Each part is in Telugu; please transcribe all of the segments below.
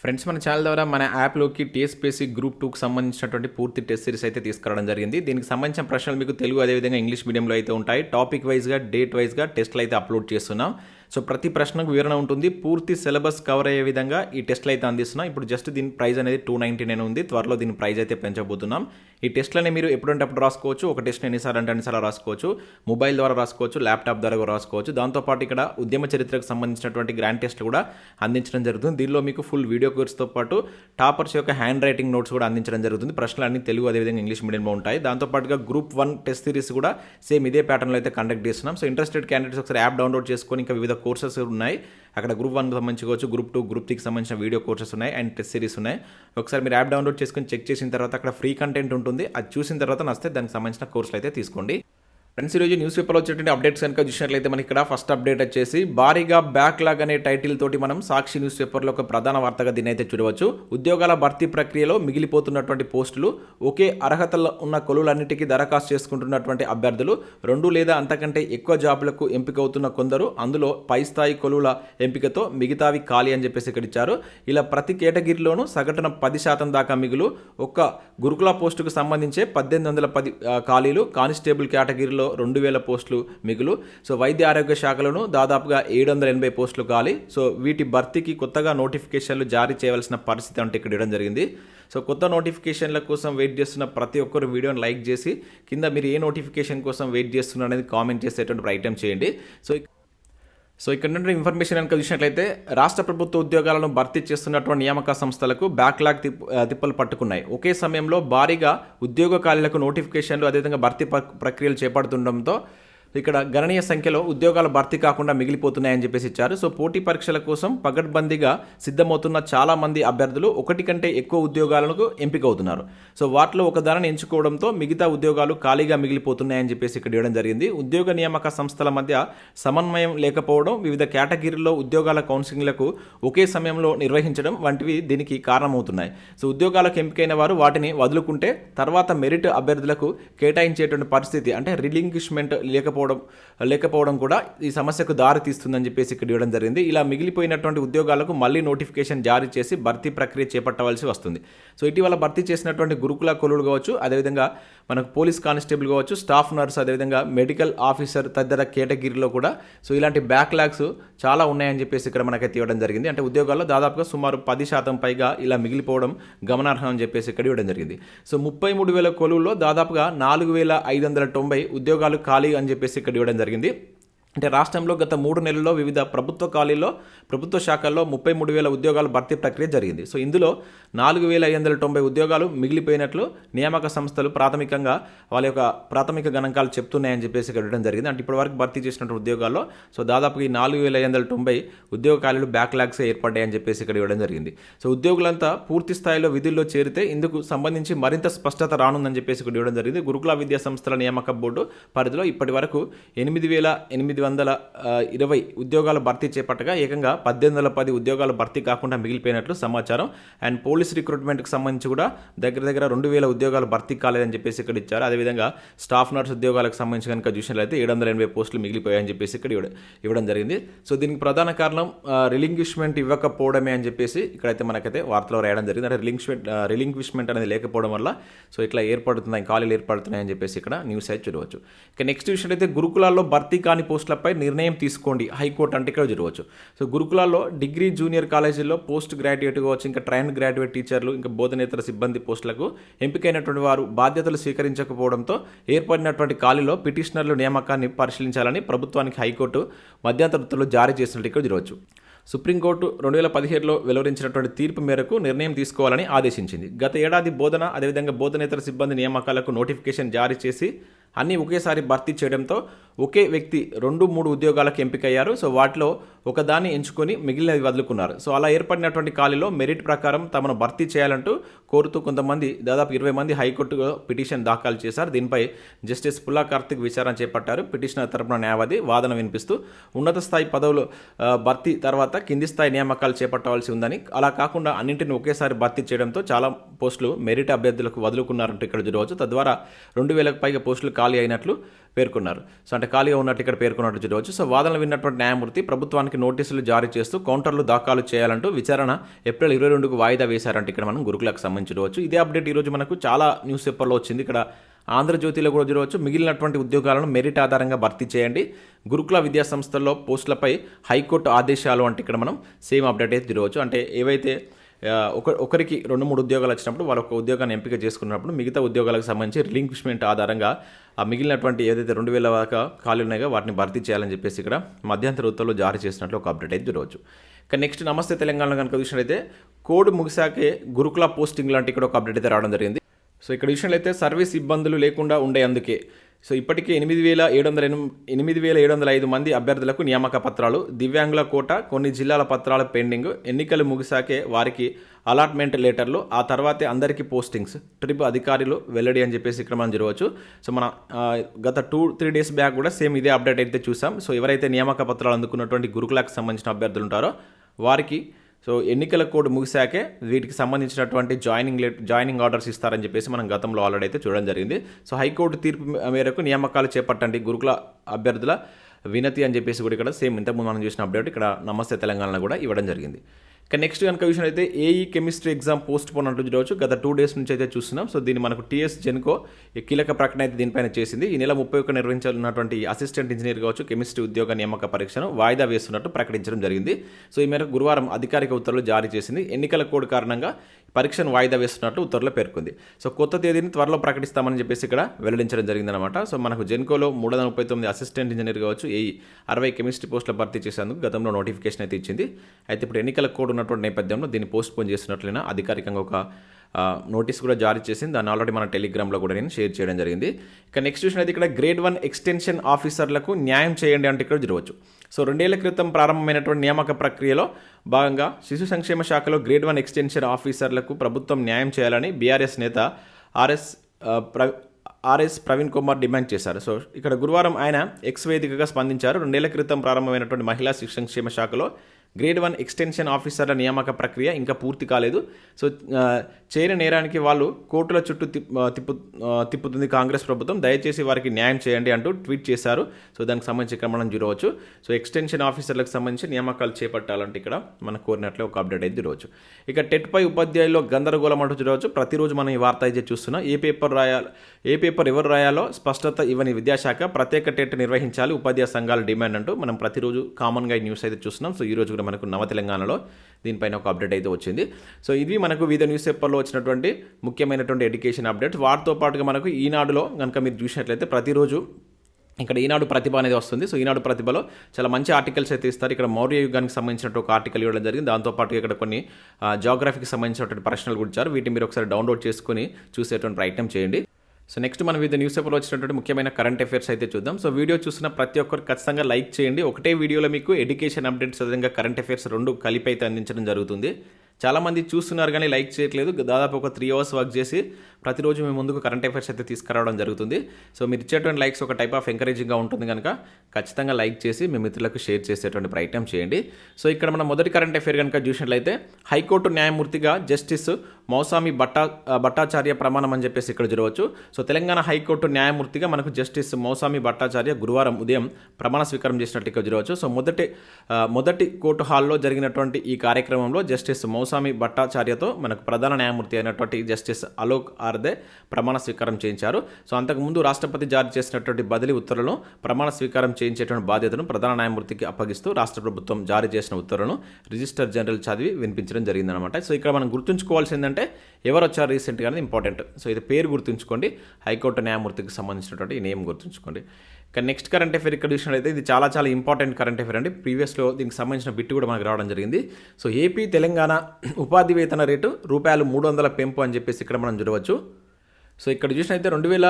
ఫ్రెండ్స్ మన ఛానల్ ద్వారా మన యాప్లోకి టీఎస్పీఎస్సీ గ్రూప్ టూకి సంబంధించినటువంటి పూర్తి టెస్ట్ సిరీస్ అయితే తీసుకురావడం జరిగింది. దీనికి సంబంధించిన ప్రశ్నలు మీకు తెలుగు అదేవిధంగా ఇంగ్లీష్ మీడియంలో అయితే ఉంటాయి. టాపిక్ వైజ్గా డేట్ వైజ్గా టెస్ట్లు అయితే అప్లోడ్ చేస్తున్నాం. సో ప్రతి ప్రశ్నకు వివరణ ఉంటుంది. పూర్తి సిలబస్ కవర్ అయ్యే విధంగా ఈ టెస్ట్లు అయితే అందిస్తున్నాం. ఇప్పుడు జస్ట్ దీని ప్రైస్ అనేది టూ నైంటీ నైన్ ఉంది. త్వరలో దీని ప్రైస్ అయితే పెంచబోతున్నాం. ఈ టెస్ట్లనే మీరు ఎప్పుడంటే అప్పుడు రాసుకోవచ్చు. ఒక టెస్ట్ ఎన్నిసార్లు అంటే అన్నిసార్లు రాసుకోవచ్చు. మొబైల్ ద్వారా రాసుకోవచ్చు ల్యాప్టాప్ ద్వారా కూడా రాసుకోవచ్చు. దాంతోపాటు ఇక్కడ ఉద్యమ చరిత్రకు సంబంధించినటువంటి గ్రాండ్ టెస్ట్లు కూడా అందించడం జరుగుతుంది. దీనిలో మీకు ఫుల్ వీడియో కోర్స్తో పాటు టాపర్స్ యొక్క హ్యాండ్ రైటింగ్ నోట్స్ కూడా అందించడం జరుగుతుంది. ప్రశ్నలు అన్ని తెలుగు అదేవిధంగా ఇంగ్లీష్ మీడియంలో ఉంటాయి. దాంతోపాటుగా గ్రూప్ వన్ టెస్ట్ సిరీస్ కూడా సేమ్ ఇదే ప్యాటర్న్లో అయితే కండక్ట్ చేస్తున్నాం. సో ఇంట్రెస్టెడ్ క్యాండిడేట్స్ ఒకసారి యాప్ డౌన్లోడ్ చేసుకొని ఇంకా వివిధ కోర్సెస్ ఉన్నాయి. అక్కడ గ్రూప్ వన్ సంబంధించి కావచ్చు గ్రూప్ టూ గ్రూప్ త్రీకి సంబంధించిన వీడియో కోర్సెస్ ఉన్నాయి అండ్ టెస్ట్ సిరీస్ ఉన్నాయి. ఒకసారి మీరు యాప్ డౌన్లోడ్ చేసుకొని చెక్ చేసిన తర్వాత అక్కడ ఫ్రీ కంటెంట్ ఉంటుంది. అది చూసిన తర్వాత నస్తే దానికి సంబంధించిన కోర్సులు అయితే తీసుకోండి. ఫ్రెండ్స్ ఈరోజు న్యూస్ పేపర్లో వచ్చేటువంటి అప్డేట్స్ కనుక చూసినట్లయితే మనకి ఇక్కడ ఫస్ట్ అప్డేట్ వచ్చేసి భారీగా బ్యాక్లాగ్ అనే టైటిల్ తోటి మనం సాక్షి న్యూస్ పేపర్లో ఒక ప్రధాన వార్తగా దీన్ని అయితే చూడవచ్చు. ఉద్యోగాల భర్తీ ప్రక్రియలో మిగిలిపోతున్నటువంటి పోస్టులు ఒకే అర్హతలో ఉన్న కొలువులన్నిటికీ దరఖాస్తు చేసుకుంటున్నటువంటి అభ్యర్థులు రెండు లేదా అంతకంటే ఎక్కువ జాబులకు ఎంపికవుతున్న కొందరు అందులో పై స్థాయి కొలువుల ఎంపికతో మిగతావి ఖాళీ అని చెప్పేసి ఇక్కడ ఇచ్చారు. ఇలా ప్రతి కేటగిరీలోనూ సగటున పది శాతం దాకా మిగులు ఒక్క గురుకుల పోస్టుకు సంబంధించే పద్దెనిమిది వందల పది ఖాళీలు కానిస్టేబుల్ కేటగిరీలో రెండు వేల పోస్టులు మిగులు. సో వైద్య ఆరోగ్య శాఖలోనూ దాదాపుగా ఏడు వందల ఎనభై పోస్టులు కాలి సో వీటి భర్తీకి కొత్తగా నోటిఫికేషన్లు జారీ చేయవలసిన పరిస్థితి అంటే ఇక్కడ ఇవ్వడం జరిగింది. సో కొత్త నోటిఫికేషన్ల కోసం వెయిట్ చేస్తున్న ప్రతి ఒక్కరు వీడియోని లైక్ చేసి కింద మీరు ఏ నోటిఫికేషన్ కోసం వెయిట్ చేస్తున్నారు అనేది కామెంట్ చేసేటువంటి ప్రయత్నం చేయండి. సో సో ఇక్కడ నుండి ఇన్ఫర్మేషన్ కనుక చూసినట్లయితే రాష్ట్ర ప్రభుత్వ ఉద్యోగాలను భర్తీ చేస్తున్నటువంటి నియామక సంస్థలకు బ్యాక్లాగ్ తిప్ప తిప్పలు పట్టుకున్నాయి. ఒకే సమయంలో భారీగా ఉద్యోగ ఖాళీలకు నోటిఫికేషన్లు అదేవిధంగా భర్తీ ప్రక్రియలు చేపడుతుండడంతో ఇక్కడ గణనీయ సంఖ్యలో ఉద్యోగాలు భర్తీ కాకుండా మిగిలిపోతున్నాయని చెప్పేసి ఇచ్చారు. సో పోటీ పరీక్షల కోసం పగడ్బందీగా సిద్ధమవుతున్న చాలా మంది అభ్యర్థులు ఒకటి కంటే ఎక్కువ ఉద్యోగాలకు ఎంపికవుతున్నారు. సో వాటిలో ఒక ధరను ఎంచుకోవడంతో మిగతా ఉద్యోగాలు ఖాళీగా మిగిలిపోతున్నాయని చెప్పేసి ఇక్కడ ఇవ్వడం జరిగింది. ఉద్యోగ నియామక సంస్థల మధ్య సమన్వయం లేకపోవడం వివిధ కేటగిరీల్లో ఉద్యోగాల కౌన్సిలింగ్లకు ఒకే సమయంలో నిర్వహించడం వంటివి దీనికి కారణమవుతున్నాయి. సో ఉద్యోగాలకు ఎంపికైన వారు వాటిని వదులుకుంటే తర్వాత మెరిట్ అభ్యర్థులకు కేటాయించేటువంటి పరిస్థితి అంటే రిలింక్విష్మెంట్ లేకపోవడం లేకపోవడం కూడా ఈ సమస్యకు దారి తీస్తుందని చెప్పేసి ఇక్కడ ఇవ్వడం జరిగింది. ఇలా మిగిలిపోయినటువంటి ఉద్యోగాలకు మళ్ళీ నోటిఫికేషన్ జారీ చేసి భర్తీ ప్రక్రియ చేపట్టవలసి వస్తుంది. సో ఇటీవల భర్తీ చేసినటువంటి గురుకుల కొలువులు కావచ్చు అదేవిధంగా మనకు పోలీస్ కానిస్టేబుల్ కావచ్చు స్టాఫ్ నర్స్ అదేవిధంగా మెడికల్ ఆఫీసర్ తదితర కేటగిరీలో కూడా. సో ఇలాంటి బ్యాక్లాగ్స్ చాలా ఉన్నాయని చెప్పేసి ఇక్కడ మనకైతే ఇవ్వడం జరిగింది. అంటే ఉద్యోగాల్లో దాదాపుగా సుమారు పది శాతం పైగా ఇలా మిగిలిపోవడం గమనార్హం అని చెప్పేసి ఇక్కడ ఇవ్వడం జరిగింది. సో ముప్పై మూడు వేల కొలువుల్లో దాదాపుగా నాలుగు వేల ఐదు వందల తొంభై ఉద్యోగాలు ఖాళీ అని చెప్పేసి ఇక్కడ ఇవ్వడం జరిగింది. అంటే రాష్ట్రంలో గత మూడు నెలల్లో వివిధ ప్రభుత్వ ఖాళీల్లో ప్రభుత్వ శాఖల్లో ముప్పై మూడు వేల ఉద్యోగాలు భర్తీ ప్రక్రియ జరిగింది. సో ఇందులో నాలుగు వేల ఐదు వందల తొంభై ఉద్యోగాలు మిగిలిపోయినట్లు నియామక సంస్థలు ప్రాథమికంగా వాళ్ళ యొక్క ప్రాథమిక గణాంకాలు చెప్తున్నాయని చెప్పేసి ఇక్కడ ఇవ్వడం జరిగింది. అంటే ఇప్పటివరకు భర్తీ చేసినటువంటి ఉద్యోగాల్లో సో దాదాపు ఈ నాలుగు వేల ఐదు వందల తొంభై ఉద్యోగ ఖాళీలు బ్యాక్లాగ్స్ ఏర్పడ్డాయని చెప్పేసి ఇక్కడ ఇవ్వడం జరిగింది. సో ఉద్యోగులంతా పూర్తి స్థాయిలో విధుల్లో చేరితే ఇందుకు సంబంధించి మరింత స్పష్టత రానుందని చెప్పేసి ఇక్కడ ఇవ్వడం జరిగింది. గురుకుల విద్యా సంస్థల నియామక బోర్డు పరిధిలో ఇప్పటి వరకు ఎనిమిది వేల ఎనిమిది వందల ఇరవై ఉద్యోగాల భర్తీ చేపట్టగా ఏకంగా పద్దెనిమిది వందల పది ఉద్యోగాలు భర్తీ కాకుండా మిగిలిపోయినట్లు సమాచారం. అండ్ పోలీస్ రిక్రూట్మెంట్కి సంబంధించి కూడా దగ్గర దగ్గర రెండు వేల ఉద్యోగాలు భర్తీ కాలేదని చెప్పేసి ఇక్కడ ఇచ్చారు. అదేవిధంగా స్టాఫ్ నర్స్ ఉద్యోగాలకు సంబంధించి కనుక చూసినట్లయితే ఏడు వందల ఎనభై పోస్టులు మిగిలిపోయాయని చెప్పేసి ఇక్కడ ఇవ్వడం జరిగింది. సో దీనికి ప్రధాన కారణం రిలింగ్విష్మెంట్ ఇవ్వకపోవడమే అని చెప్పేసి ఇక్కడైతే మనకైతే వార్తలో రాయడం జరిగింది. అంటే రిలింగ్విష్మెంట్ రిలింగ్విష్మెంట్ అనేది లేకపోవడం వల్ల సో ఇట్లా ఏర్పడుతున్నాయి ఖాళీలు ఏర్పడుతున్నాయి అని చెప్పేసి ఇక్కడ న్యూస్ అయితే చూడవచ్చు. ఇక నెక్స్ట్ విషయం అయితే గురుకులాల్లో భర్తీ కాని పోస్టులపై నిర్ణయం తీసుకోండి. హైకోర్టు అంటే ఇక్కడ జరగవచ్చు. సో గురుకులాల్లో డిగ్రీ జూనియర్ కాలేజీల్లో పోస్ట్ గ్రాడ్యుయేట్ కావచ్చు ఇంకా ట్రైన్ గ్రాడ్యుయేట్ టీచర్లు ఇంకా బోధనేతర సిబ్బంది పోస్టులకు ఎంపికైనటువంటి వారు బాధ్యతలు స్వీకరించకపోవడంతో ఏర్పడినటువంటి ఖాళీలో పిటిషనర్లు నియామకాన్ని పరిశీలించాలని ప్రభుత్వానికి హైకోర్టు మధ్యంతర ఉత్తర్వులు జారీ చేసినట్టు ఇక్కడ జరగవచ్చు. సుప్రీంకోర్టు రెండు వేల పదిహేడులో వెలువరించినటువంటి తీర్పు మేరకు నిర్ణయం తీసుకోవాలని ఆదేశించింది. గత ఏడాది బోధన అదేవిధంగా బోధనేతర సిబ్బంది నియామకాలకు నోటిఫికేషన్ జారీ చేసి అన్నీ ఒకేసారి భర్తీ చేయడంతో ఒకే వ్యక్తి రెండు మూడు ఉద్యోగాలకు ఎంపికయ్యారు. సో వాటిలో ఒకదాన్ని ఎంచుకొని మిగిలినది వదులుకున్నారు. సో అలా ఏర్పడినటువంటి ఖాళీలో మెరిట్ ప్రకారం తమను భర్తీ చేయాలంటూ కోరుతూ కొంతమంది దాదాపు ఇరవై మంది హైకోర్టులో పిటిషన్ దాఖలు చేశారు. దీనిపై జస్టిస్ పుల్లా కార్తిక్ విచారణ చేపట్టారు. పిటిషనర్ తరపున న్యాయవాది వాదన వినిపిస్తూ ఉన్నత స్థాయి పదవులు భర్తీ తర్వాత కింది స్థాయి నియామకాలు చేపట్టవలసి ఉందని అలా కాకుండా అన్నింటిని ఒకేసారి భర్తీ చేయడంతో చాలా పోస్టులు మెరిట్ అభ్యర్థులకు వదులుకున్నారంటూ ఇక్కడ చూడవచ్చు తద్వారా రెండు వేలకు పైగా పోస్టులు ఖాళీ అయినట్లు పేర్కొన్నారు. సో అంటే ఖాళీగా ఉన్నట్టు ఇక్కడ పేర్కొన్నట్టు చూడవచ్చు. సో వాదనలు విన్నటువంటి న్యాయమూర్తి ప్రభుత్వానికి నోటీసులు జారీ చేస్తూ కౌంటర్లు దాఖలు చేయాలంటూ విచారణ ఏప్రిల్ ఇరవై రెండుకు వాయిదా వేశారంటే ఇక్కడ మనం గురుకులకు సంబంధించి చూడవచ్చు ఇదే అప్డేట్ ఈరోజు మనకు చాలా న్యూస్ పేపర్లో వచ్చింది. ఇక్కడ ఆంధ్రజ్యోతిలో కూడా చూడవచ్చు. మిగిలినటువంటి ఉద్యోగాలను మెరిట్ ఆధారంగా భర్తీ చేయండి. గురుకుల విద్యా సంస్థల్లో పోస్టులపై హైకోర్టు ఆదేశాలు అంటే ఇక్కడ మనం సేమ్ అప్డేట్ అయితే చూడవచ్చు. అంటే ఏవైతే ఒక ఒకరికి రెండు మూడు ఉద్యోగాలు వచ్చినప్పుడు వాళ్ళు ఒక ఉద్యోగాన్ని ఎంపిక చేసుకున్నప్పుడు మిగతా ఉద్యోగాలకు సంబంధించి రిలింక్విష్మెంట్ ఆధారంగా ఆ మిగిలినటువంటి ఏదైతే రెండు వేల దాకా ఖాళీ ఉన్నాయో వాటిని భర్తీ చేయాలని చెప్పేసి ఇక్కడ మధ్యంతర ఉత్తర్వులు జారీ చేసినట్లు ఒక అప్డేట్ అయితే చూడవచ్చు. ఇక నెక్స్ట్ నమస్తే తెలంగాణ కనుక చూసినట్లయితే కోడ్ ముగిసాకే గురుకుల పోస్టింగ్ లాంటి ఇక్కడ ఒక అప్డేట్ అయితే రావడం జరిగింది. సో ఇక్కడ విషయంలో అయితే సర్వీస్ ఇబ్బందులు లేకుండా ఉండే అందుకే. సో ఇప్పటికే ఎనిమిది వేల ఏడు వందల ఎనిమిది ఎనిమిది వేల ఏడు వందల ఐదు మంది అభ్యర్థులకు నియామక పత్రాలు దివ్యాంగుల కోట కొన్ని జిల్లాల పత్రాల పెండింగ్ ఎన్నికలు ముగిసాకే వారికి అలాట్మెంట్ లెటర్లు ఆ తర్వాతే అందరికీ పోస్టింగ్స్ ట్రిప్ అధికారులు వెల్లడి అని చెప్పేసి ఇక్కడ మనం జరగవచ్చు. సో మన గత టూ త్రీ డేస్ బ్యాక్ కూడా సేమ్ ఇదే అప్డేట్ అయితే చూసాం. సో ఎవరైతే నియామక పత్రాలు అందుకున్నటువంటి గురుకులకు సంబంధించిన అభ్యర్థులు ఉంటారో వారికి సో ఎన్నికల కోడ్ ముగిశాకే వీటికి సంబంధించినటువంటి జాయినింగ్ లెట్ జాయినింగ్ ఆర్డర్స్ ఇస్తారని చెప్పేసి మనం గతంలో ఆల్రెడీ అయితే చూడడం జరిగింది. సో హైకోర్టు తీర్పు మేరకు నియామకాలు చేపట్టండి గురుకుల అభ్యర్థుల వినతి అని చెప్పేసి కూడా ఇక్కడ సేమ్ ఇంతకుముందు మనం చూసిన అప్డేట్ ఇక్కడ నమస్తే తెలంగాణలో కూడా ఇవ్వడం జరిగింది. ఇక నెక్స్ట్ కనుక విషయం అయితే AE chemistry exam postpone అంటూ చూడవచ్చు. గత టూ డేస్ నుంచి అయితే చూస్తున్నాం. సో దీన్ని మనకు టీఎస్ జెన్కో కీలక ప్రకటన అయితే దీనిపైన చేసింది. ఈ నెల ముప్పై ఒక్క నిర్వహించాలన్నటువంటి అసిస్టెంట్ ఇంజనీర్ కావచ్చు కెమిస్ట్రీ ఉద్యోగ నియామక పరీక్షను వాయిదా వేస్తున్నట్టు ప్రకటించడం జరిగింది. సో ఈ మేరకు గురువారం అధికారిక ఉత్తర్వులు జారీ చేసింది. ఎన్నికల కోడ్ కారణంగా పరీక్షను వాయిదా వేస్తున్నట్టు ఉత్తర్వులో పేర్కొంది. సో కొత్త తేదీని త్వరలో ప్రకటిస్తామని చెప్పేసి ఇక్కడ వెల్లడించడం జరిగిందనమాట సో మనకు జెన్కోలో మూడు వందల ముప్పై తొమ్మిది అసిస్టెంట్ ఇంజనీర్ కావచ్చు ఏ అరవై కెమిస్ట్రీ పోస్టుల భర్తీ చేసేందుకు గతంలో నోటిఫికేషన్ అయితే ఇచ్చింది. అయితే ఇప్పుడు ఎన్నికల కోడ్ ఉన్నటువంటి నేపథ్యంలో దీన్ని పోస్ట్ పోన్ చేస్తున్నట్లయినా అధికారికంగా ఒక నోటీస్ కూడా జారీ చేసింది. దాన్ని ఆల్రెడీ మన టెలిగ్రామ్లో కూడా నేను షేర్ చేయడం జరిగింది. ఇక నెక్స్ట్ విషయం అయితే ఇక్కడ గ్రేడ్ వన్ ఎక్స్టెన్షన్ ఆఫీసర్లకు న్యాయం చేయండి అంటే ఇక్కడ చూడవచ్చు సో రెండేళ్ళ క్రితం ప్రారంభమైనటువంటి నియామక ప్రక్రియలో భాగంగా శిశు సంక్షేమ శాఖలో గ్రేడ్ వన్ ఎక్స్టెన్షన్ ఆఫీసర్లకు ప్రభుత్వం న్యాయం చేయాలని బీఆర్ఎస్ నేత ఆర్ఎస్ ప్ర ఆర్ఎస్ ప్రవీణ్ కుమార్ డిమాండ్ చేశారు. సో ఇక్కడ గురువారం ఆయన ఎక్స్ వేదికగా స్పందించారు. రెండేళ్ళ క్రితం ప్రారంభమైనటువంటి మహిళా శిశు సంక్షేమ శాఖలో గ్రేడ్ వన్ ఎక్స్టెన్షన్ ఆఫీసర్ల నియామక ప్రక్రియ ఇంకా పూర్తి కాలేదు. సో చేరిన నేరానికి వాళ్ళు కోర్టుల చుట్టూ తిప్పు తిప్పుతుంది కాంగ్రెస్ ప్రభుత్వం. దయచేసి వారికి న్యాయం చేయండి అంటూ ట్వీట్ చేశారు. సో దానికి సంబంధించి ఇక్కడ మనం చూడవచ్చు. సో ఎక్స్టెన్షన్ ఆఫీసర్లకు సంబంధించి నియామకాలు చేపట్టాలంటే ఇక్కడ మనం కోరినట్లే ఒక అప్డేట్ అయితే చూడవచ్చు. ఇక టెట్పై ఉపాధ్యాయుల్లో గందరగోళం అంటూ చూడవచ్చు. ప్రతిరోజు మనం ఈ వార్త అయితే చూస్తున్నాం. ఏ పేపర్ రాయాలి ఏ పేపర్ ఎవరు రాయాలో స్పష్టత ఇవ్వని విద్యాశాఖ ప్రత్యేక టెట్ నిర్వహించాలి. ఉపాధ్యాయ సంఘాల డిమాండ్ అంటూ మనం ప్రతిరోజు కామన్గా న్యూస్ అయితే చూస్తున్నాం. సో ఈ రోజు కూడా మనకు నవ తెలంగాణలో దీనిపైన ఒక అప్డేట్ అయితే వచ్చింది. సో ఇది మనకు వివిధ న్యూస్ పేపర్లో వచ్చినటువంటి ముఖ్యమైనటువంటి ఎడ్యుకేషన్ అప్డేట్స్ వాటితో పాటుగా మనకు ఈనాడులో కనుక మీరు చూసినట్లయితే ప్రతిరోజు ఇక్కడ ఈనాడు ప్రతిభ అనేది వస్తుంది. సో ఈనాడు ప్రతిభలో చాలా మంచి ఆర్టికల్స్ అయితే ఇస్తారు. ఇక్కడ మౌర్య యుగానికి సంబంధించినట్టు ఒక ఆర్టికల్ ఇవ్వడం జరిగింది. దాంతోపాటు ఇక్కడ కొన్ని జాగ్రఫీకి సంబంధించినటువంటి ప్రశ్నలు కూడా ఇచ్చారు. వీటిని మీరు ఒకసారి డౌన్లోడ్ చేసుకుని చూసేటువంటి ప్రయత్నం చేయండి. సో నెక్స్ట్ మనం వివిధ న్యూస్ పేపర్లో వచ్చినటువంటి ముఖ్యమైన కరెంట్ అఫైర్స్ అయితే చూద్దాం. సో వీడియో చూసిన ప్రతి ఒక్కరు ఖచ్చితంగా లైక్ చేయండి. ఒకటే వీడియోలో మీకు ఎడ్యుకేషన్ అప్డేట్స్ విధంగా కరెంట్ అఫైర్స్ రెండు కలిపి అయితే అందించడం జరుగుతుంది. చాలామంది చూస్తున్నారు కానీ లైక్ చేయట్లేదు. దాదాపు ఒక త్రీ అవర్స్ వర్క్ చేసి ప్రతిరోజు మేము ముందుకు కరెంట్ అఫైర్స్ అయితే తీసుకురావడం జరుగుతుంది. సో మీరు ఇచ్చేటువంటి లైక్స్ ఒక టైప్ ఆఫ్ ఎంకరేజింగ్గా ఉంటుంది కనుక ఖచ్చితంగా లైక్ చేసి మీ మిత్రులకు షేర్ చేసేటువంటి ప్రయత్నం చేయండి. సో ఇక్కడ మనం మొదటి కరెంట్ అఫైర్ కనుక చూసినట్లయితే హైకోర్టు న్యాయమూర్తిగా జస్టిస్ మౌసామి భట్టా భట్టాచార్య ప్రమాణం అని చెప్పేసి ఇక్కడ చూడవచ్చు సో తెలంగాణ హైకోర్టు న్యాయమూర్తిగా మనకు జస్టిస్ మౌసామి భట్టాచార్య గురువారం ఉదయం ప్రమాణ స్వీకారం చేసినట్టు ఇక్కడ చూడవచ్చు సో మొదటి మొదటి కోర్టు హాల్లో జరిగినటువంటి ఈ కార్యక్రమంలో జస్టిస్ మౌ మౌసామి భట్టాచార్యతో మనకు ప్రధాన న్యాయమూర్తి అయినటువంటి జస్టిస్ అలోక్ ఆర్దే ప్రమాణ స్వీకారం చేయించారు. సో అంతకుముందు రాష్ట్రపతి జారీ చేసినటువంటి బదిలీ ఉత్తర్వులను ప్రమాణ స్వీకారం చేయించేటువంటి బాధ్యతను ప్రధాన న్యాయమూర్తికి అప్పగిస్తూ రాష్ట్ర ప్రభుత్వం జారీ చేసిన ఉత్తర్వులను రిజిస్టర్ జనరల్ చదివి వినిపించడం జరిగిందనమాట సో ఇక్కడ మనం గుర్తుంచుకోవాల్సింది ఎవరు వచ్చారు రీసెంట్గా అనేది ఇంపార్టెంట్. సో ఇది పేరు గుర్తుంచుకోండి. హైకోర్టు న్యాయమూర్తికి సంబంధించినటువంటి నేమ్ గుర్తుంచుకోండి. కానీ నెక్స్ట్ కరెంట్ అఫేర్ ఇక్కడ చూసినట్లయితే ఇది చాలా చాలా ఇంపార్టెంట్ కరెంట్ అఫేర్ అండి. ప్రీవియస్లో దీనికి సంబంధించిన బిట్ కూడా మనకు రావడం జరిగింది. సో ఏపీ తెలంగాణ ఉపాధి వేతన రేటు రూపాయలు మూడు వందల పెంపు అని చెప్పేసి ఇక్కడ మనం చూడవచ్చు. సో ఇక్కడ చూసినైతే రెండు వేల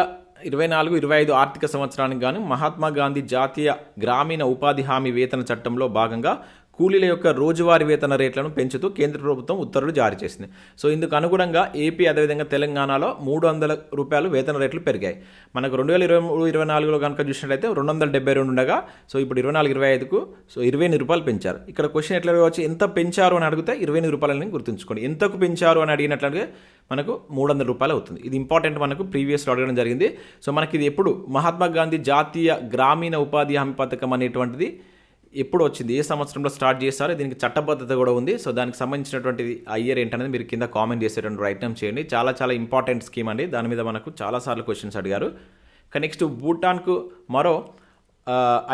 ఇరవై నాలుగు ఇరవై ఐదు ఆర్థిక సంవత్సరానికి గాను మహాత్మా గాంధీ జాతీయ గ్రామీణ ఉపాధి హామీ వేతన చట్టంలో భాగంగా కూలీల యొక్క రోజువారీ వేతన రేట్లను పెంచుతూ కేంద్ర ప్రభుత్వం ఉత్తర్వులు జారీ చేసింది. సో ఇందుకు అనుగుణంగా ఏపీ అదేవిధంగా తెలంగాణలో మూడు వందల రూపాయలు వేతన రేట్లు పెరిగాయి. మనకు రెండు వేల ఇరవై మూడు ఇరవై నాలుగులో కనుక చూసినట్లయితే రెండు వందల డెబ్బై రెండు ఉండగా సో ఇప్పుడు ఇరవై నాలుగు ఇరవై ఐదుకు సో ఇరవై ఎనిమిది రూపాయలు పెంచారు. ఇక్కడ క్వశ్చన్ ఎట్లా వచ్చి ఎంత పెంచారు అని అడిగితే ఇరవై ఎనిమిది రూపాయలని గుర్తుంచుకోండి. ఎంతకు పెంచారు అని అడిగినట్లయితే మనకు మూడు వందల రూపాయలు అవుతుంది. ఇది ఇంపార్టెంట్ మనకు ప్రీవియస్లో అడగడం జరిగింది. సో మనకి ఇది ఎప్పుడు? మహాత్మా గాంధీ జాతీయ గ్రామీణ ఉపాధి హామీ పథకం అనేటువంటిది ఎప్పుడు వచ్చింది ఏ సంవత్సరంలో స్టార్ట్ చేస్తారు దీనికి చట్టబద్ధత కూడా ఉంది. సో దానికి సంబంధించినటువంటి ఆ ఇయర్ ఏంటనేది మీరు కింద కామెంట్ చేసేటువంటి ప్రయత్నం చేయండి. చాలా చాలా ఇంపార్టెంట్ స్కీమ్ అండి. దాని మీద మనకు చాలాసార్లు క్వశ్చన్స్ అడిగారు. నెక్స్ట్ భూటాన్కు మరో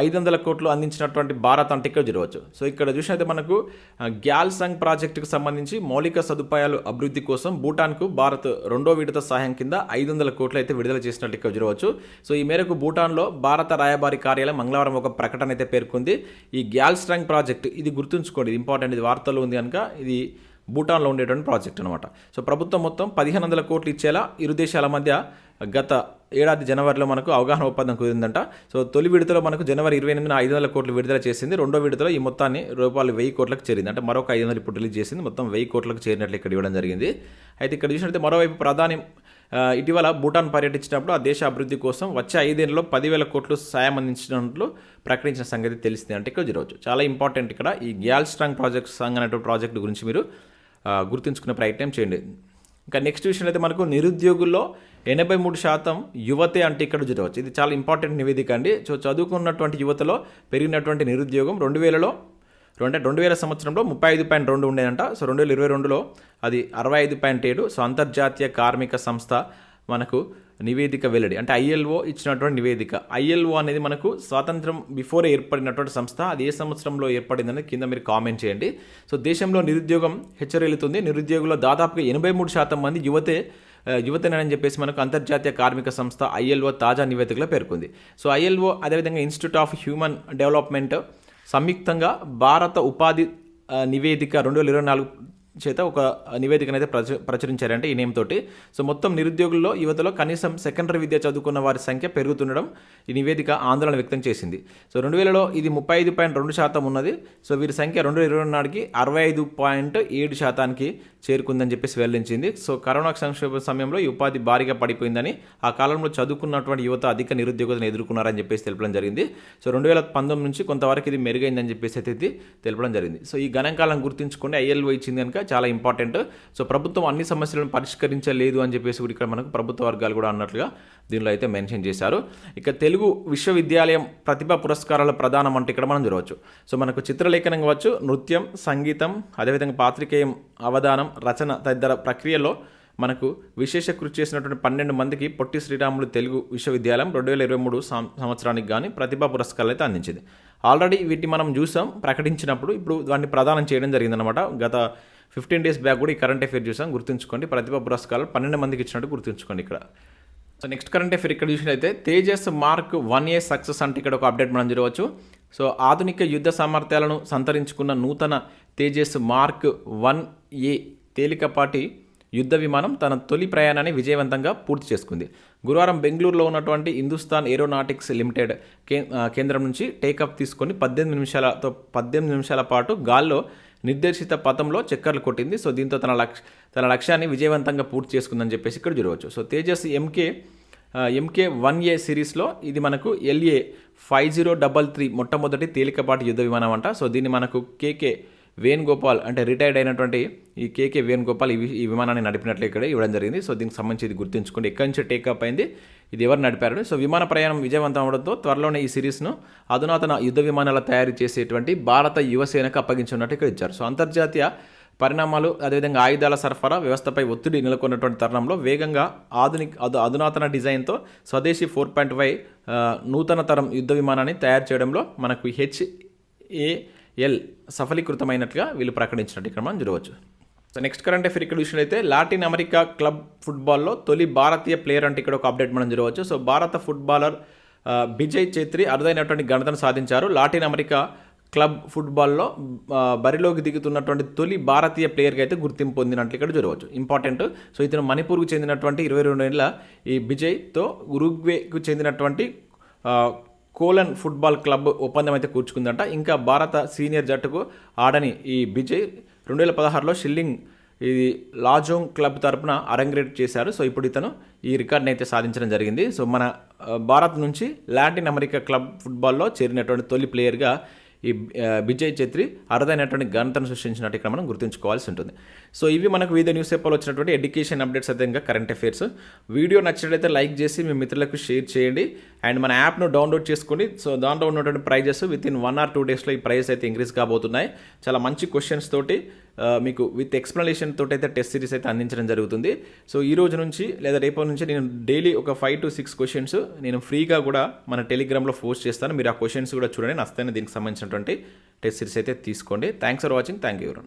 ఐదు వందల కోట్లు అందించినటువంటి భారత్ అంటే ఇక్కడ చూడవచ్చు సో ఇక్కడ చూసినైతే మనకు ఆ, గ్యాల్ ప్రాజెక్టుకు సంబంధించి మౌలిక సదుపాయాలు అభివృద్ధి కోసం భూటాన్కు భారత్ రెండో విడత సహాయం కింద ఐదు వందల కోట్లు అయితే విడుదల చేసినట్టు ఇక్కడ చూడవచ్చు సో ఈ మేరకు భూటాన్లో భారత రాయబారి కార్యాలయం మంగళవారం ఒక ప్రకటన అయితే పేర్కొంది. ఈ గ్యాల్ స్ట్రాంగ్ ప్రాజెక్ట్ ఇది గుర్తుంచుకోండి ఇది ఇంపార్టెంట్ ఇది వార్తల్లో ఉంది కనుక ఇది భూటాన్లో ఉండేటువంటి ప్రాజెక్ట్ అనమాట సో ప్రభుత్వం మొత్తం పదిహేను వందల కోట్లు ఇచ్చేలా ఇరు దేశాల మధ్య గత ఏడాది జనవరిలో మనకు అవగాహన ఒప్పందం కుదిరిందంట. సో తొలి విడతలో మనకు జనవరి ఇరవై ఎనిమిదిన ఐదు వందల కోట్లు విడుదల చేసింది. రెండో విడతలో ఈ మొత్తాన్ని రూపాయలు వెయ్యి కోట్లకు చేరింది. అంటే మరొక ఐదు వందలు ఇప్పుడు రిలీజ్ చేసింది. మొత్తం వెయ్యి కోట్లకు చేరినట్లు ఇక్కడ ఇవ్వడం జరిగింది. అయితే ఇక్కడ చూసినట్లయితే మరోవైపు ప్రధాని ఇటీవల భూటాన్ పర్యటించినప్పుడు ఆ దేశ అభివృద్ధి కోసం వచ్చే ఐదేళ్ళలో పదివేల కోట్లు సాయం అందించినట్లు ప్రకటించిన సంగతి తెలిసింది. అంటే ఇక్కడ జరగవచ్చు చాలా ఇంపార్టెంట్ ఇక్కడ ఈ గ్యాల్ స్ట్రాంగ్ ప్రాజెక్ట్ సంగ్ అనేటువంటి ప్రాజెక్ట్ గురించి మీరు గుర్తుంచుకునే ప్రయత్నం చేయండి. ఇంకా నెక్స్ట్ విషయం అయితే మనకు నిరుద్యోగుల్లో ఎనభై మూడు శాతం యువతే అంటే ఇక్కడ చూడవచ్చు. ఇది చాలా ఇంపార్టెంట్ నివేదిక అండి. సో చదువుకున్నటువంటి యువతలో పెరిగినటువంటి నిరుద్యోగం రెండు వేలలో రెండు రెండు వేల సంవత్సరంలో ముప్పై ఐదు పాయింట్ రెండు ఉండేదంట. సో రెండు వేల ఇరవై రెండులో అది అరవై ఐదు పాయింట్ ఏడు. సో అంతర్జాతీయ కార్మిక సంస్థ మనకు నివేదిక వెల్లడి. అంటే ఐఎల్ఓ ఇచ్చినటువంటి నివేదిక. ఐఎల్ఓ అనేది మనకు స్వాతంత్రం బిఫోర్ ఏర్పడినటువంటి సంస్థ. అది ఏ సంవత్సరంలో ఏర్పడిందని కింద మీరు కామెంట్ చేయండి. సో దేశంలో నిరుద్యోగం హెచ్చరిల్లుతుంది. నిరుద్యోగుల దాదాపుగా ఎనభై మూడు శాతం మంది యువతే యువతనని చెప్పేసి మనకు అంతర్జాతీయ కార్మిక సంస్థ ఐఎల్ఓ తాజా నివేదికలో పేర్కొంది. సో ఐఎల్ఓ అదేవిధంగా ఇన్స్టిట్యూట్ ఆఫ్ హ్యూమన్ డెవలప్మెంట్ సంయుక్తంగా భారత ఉపాధి నివేదిక రెండు వేల ఇరవై నాలుగు చేత ఒక నివేదికను అయితే ప్రచు ప్రచురించారంటే ఈ నేమ్ తోటి. సో మొత్తం నిరుద్యోగుల్లో యువతలో కనీసం సెకండరీ విద్య చదువుకున్న వారి సంఖ్య పెరుగుతుండడం ఈ నివేదిక ఆందోళన వ్యక్తం చేసింది. సో రెండు వేలలో ఇది ముప్పై ఐదు పాయింట్ రెండు శాతం ఉన్నది. సో వీరి సంఖ్య రెండు వేల ఇరవై నాటికి అరవై ఐదు పాయింట్ ఏడు శాతానికి చేరుకుందని చెప్పేసి వెల్లడించింది. సో కరోనా సంక్షోభ సమయంలో ఈ ఉపాధి భారీగా పడిపోయిందని ఆ కాలంలో చదువుకున్నటువంటి యువత అధిక నిరుద్యోగతను ఎదుర్కొన్నారని చెప్పేసి తెలపడం జరిగింది. సో రెండు వేల పంతొమ్మిది నుంచి కొంతవరకు ఇది మెరుగైందని చెప్పేసి అయితే తెలపడం జరిగింది. సో ఈ గణాంకాలను గుర్తుంచుకొని ఐఎల్ఓ ఇచ్చింది కనుక చాలా ఇంపార్టెంట్. సో ప్రభుత్వం అన్ని సమస్యలను పరిష్కరించలేదు అని చెప్పేసి కూడా ఇక్కడ మనకు ప్రభుత్వ వర్గాలు కూడా అన్నట్లుగా దీనిలో అయితే మెన్షన్ చేశారు. ఇక తెలుగు విశ్వవిద్యాలయం ప్రతిభా పురస్కారాల ప్రధానం అంటే ఇక్కడ మనం చూడవచ్చు. సో మనకు చిత్రలేఖనం కావచ్చు నృత్యం సంగీతం అదేవిధంగా పాత్రికేయం అవధానం రచన తదితర ప్రక్రియలో మనకు విశేష కృషి చేసినటువంటి పన్నెండు మందికి పొట్టి శ్రీరాములు తెలుగు విశ్వవిద్యాలయం రెండు వేల ఇరవై మూడు సంవత్సరానికి కానీ ప్రతిభా పురస్కారాలు అయితే అందించింది. ఆల్రెడీ వీటిని మనం చూసాం ప్రకటించినప్పుడు ఇప్పుడు దాన్ని ప్రదానం చేయడం జరిగిందనమాట గత ఫిఫ్టీన్ డేస్ బ్యాక్ కూడా ఈ కరెంట్ అఫేర్ చూసాం గుర్తుంచుకోండి. ప్రతిభా పురస్కారాలు పన్నెండు మందికి ఇచ్చినట్టు గుర్తుంచుకోండి ఇక్కడ. సో నెక్స్ట్ కరెంట్ అఫేర్ ఇక్కడ చూసినట్లయితే Tejas mark one A success అంటే ఇక్కడ ఒక అప్డేట్ మనం చూడవచ్చు. సో ఆధునిక యుద్ధ సామర్థ్యాలను సంతరించుకున్న నూతన తేజస్ మార్క్ వన్ ఏ తేలికపాటి యుద్ధ విమానం తన తొలి ప్రయాణాన్ని విజయవంతంగా పూర్తి చేసుకుంది. గురువారం బెంగళూరులో ఉన్నటువంటి హిందుస్థాన్ ఏరోనాటిక్స్ లిమిటెడ్ కేంద్రం నుంచి టేకప్ తీసుకొని పద్దెనిమిది నిమిషాలతో పద్దెనిమిది నిమిషాల పాటు గాల్లో నిర్దేశిత పథంలో చక్కర్లు కొట్టింది. సో దీంతో తన లక్ష్య తన లక్ష్యాన్ని విజయవంతంగా పూర్తి చేసుకుందని చెప్పేసి ఇక్కడ చూడవచ్చు. So Tejas MK MK one A సిరీస్లో ఇది మనకు LA five zero double three మొట్టమొదటి తేలికపాటి యుద్ధ విమానం అంట. సో దీన్ని మనకు కేకే వేణుగోపాల్ అంటే రిటైర్డ్ అయినటువంటి ఈ కేకే వేణుగోపాల్ ఈ ఈ విమానాన్ని నడిపినట్లు ఇక్కడ ఇవ్వడం జరిగింది. సో దీనికి సంబంధించి ఇది గుర్తుంచుకోండి. ఎక్కడి నుంచి టేకప్ అయింది? ఇది ఎవరు నడిపారు? సో విమాన ప్రయాణం విజయవంతం అవడంతో త్వరలోనే ఈ సిరీస్ను అధునాతన యుద్ధ విమానాల తయారు చేసేటువంటి భారత యువసేనకు అప్పగించున్నట్టు ఇక్కడ ఇచ్చారు. సో అంతర్జాతీయ పరిణామాలు అదేవిధంగా ఆయుధాల సరఫరా వ్యవస్థపై ఒత్తిడి నెలకొన్నటువంటి తరుణంలో వేగంగా ఆధునిక అధునాతన డిజైన్తో స్వదేశీ ఫోర్ పాయింట్ ఫైవ్ నూతన తరం యుద్ధ విమానాన్ని తయారు చేయడంలో మనకు ఎల్ సఫలీకృతమైనట్లుగా వీళ్ళు ప్రకటించినట్టు ఇక్కడ మనం చూడవచ్చు. సో నెక్స్ట్ కరెంట్ అఫేర్ ఇక్కడ చూసినట్లయితే లాటిన్ అమెరికా క్లబ్ ఫుట్బాల్లో తొలి భారతీయ ప్లేయర్ అంటే ఇక్కడ ఒక అప్డేట్ మనం చూడవచ్చు. సో భారత ఫుట్బాలర్ బిజయ్ విజయ్ అరుదైనటువంటి ఘనతను సాధించారు. లాటిన్ అమెరికా క్లబ్ ఫుట్బాల్లో బరిలోకి దిగుతున్నటువంటి తొలి భారతీయ ప్లేయర్గా అయితే గుర్తింపు పొందినట్లు ఇక్కడ చూడవచ్చు. ఇంపార్టెంట్ సో ఇతను మణిపూర్కు చెందినటువంటి ఇరవై రెండు ఏళ్ళ ఈ విజయ్తో ఉరుగ్వేకు చెందినటువంటి కోలన్ ఫుట్బాల్ క్లబ్ ఒప్పందం అయితే కూర్చుకుందంట. ఇంకా భారత సీనియర్ జట్టుకు ఆడని ఈ విజయ్ రెండు వేల పదహారులో షిల్లింగ్ ఇది లాజోంగ్ క్లబ్ తరపున అరంగ్రేట్ చేశారు. సో ఇప్పుడు ఇతను ఈ రికార్డ్ని అయితే సాధించడం జరిగింది. సో మన భారత్ నుంచి లాటిన్ అమెరికా క్లబ్ ఫుట్బాల్లో చేరినటువంటి తొలి ప్లేయర్గా ఈ విజయ్ ఛత్రి అరుదైనటువంటి ఘనతను సృష్టించినట్టు ఇక్కడ మనం గుర్తుంచుకోవాల్సి ఉంటుంది. సో ఇవి మనకు వివిధ న్యూస్ పేపర్లో వచ్చినటువంటి ఎడ్యుకేషన్ అప్డేట్స్ అయితే ఇంకా కరెంట్ అఫైర్స్ వీడియో నచ్చినట్లయితే లైక్ చేసి మీ మిత్రులకు షేర్ చేయండి. అండ్ మన యాప్ను డౌన్లోడ్ చేసుకోండి. సో దాంట్లో ఉన్నటువంటి prizes within one or two డేస్లో ఈ ప్రైస్ అయితే ఇంక్రీజ్ కాబోతున్నాయి. చాలా మంచి క్వశ్చన్స్ తోటి మీకు విత్ ఎక్స్ప్లెనేషన్ తోటి అయితే టెస్ట్ సిరీస్ అయితే అందించడం జరుగుతుంది. సో ఈ రోజు నుంచి లేదా రేపటి నుంచి నేను డైలీ ఒక ఫైవ్ టు సిక్స్ క్వశ్చన్స్ నేను ఫ్రీగా కూడా మన టెలిగ్రామ్లో పోస్ట్ చేస్తాను. మీరు ఆ క్వశ్చన్స్ కూడా చూడండి. నస్తానే దీనికి సంబంధించినటువంటి టెస్ట్ సిరీస్ అయితే తీసుకోండి. Thanks for watching thank you